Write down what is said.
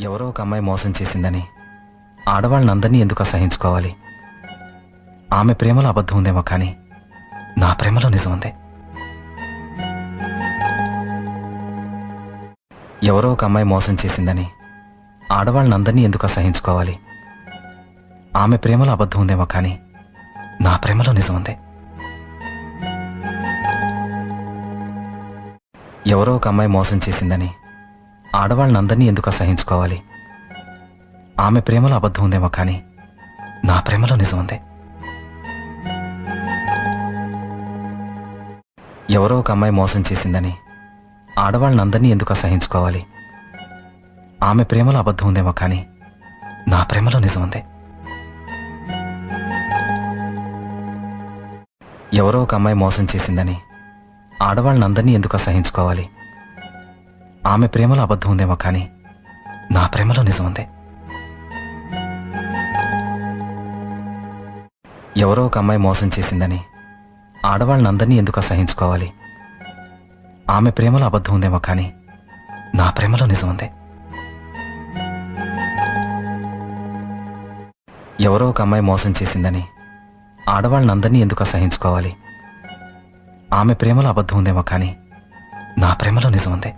ఎవరో ఒక అమ్మాయి మోసం చేసిందని ఆడవాళ్ళనందరినీ ఎందుకు అసహించుకోవాలి? ఆమె ప్రేమలో అబద్ధం ఉందేమో కానీ నా ప్రేమలో నిజం ఉంది. ఎవరో ఒక అమ్మాయి మోసం చేసిందని ఆడవాళ్ళనందరినీ ఎందుకు అసహించుకోవాలి? ఆమె ప్రేమలో అబద్ధం ఉందేమో కానీ నా ప్రేమలో నిజం ఉంది. ఎవరో ఒక అమ్మాయి మోసం చేసిందని ఆడవాళ్ళనందరినీ ఎందుకు అసహించుకోవాలి? ఆమె ప్రేమలో అబద్ధం ఉందేమో కానీ నా ప్రేమలో నిజం ఉంది. ఎవరో ఒక అమ్మాయి మోసం చేసిందని ఆడవాళ్ళనందరినీ ఎందుకు అసహించుకోవాలి? ఆమె ప్రేమలో అబద్ధం ఉందేమో కానీ నా ప్రేమలో నిజం ఉంది. ఎవరో ఒక అమ్మాయి మోసం చేసిందని ఆడవాళ్ళనందరినీ ఎందుకు అసహించుకోవాలి? ఆమె ప్రేమలో అబద్ధం ఉందేమో కానీ నా ప్రేమలో నిజం ఉంది ఎవరో ఒక అమ్మాయి మోసం చేసిందని ఆడవాళ్ళనందరినీ ఎందుకు అసహించుకోవాలి? ఆమె ప్రేమలో అబద్ధం ఉందేమో కానీ నా ప్రేమలో నిజం ఉంది ఎవరో ఒక అమ్మాయి మోసం చేసిందని ఆడవాళ్ళనందరినీ ఎందుకు అసహించుకోవాలి? ఆమె ప్రేమలో అబద్ధం ఉందేమో కానీ నా ప్రేమలో నిజం ఉంది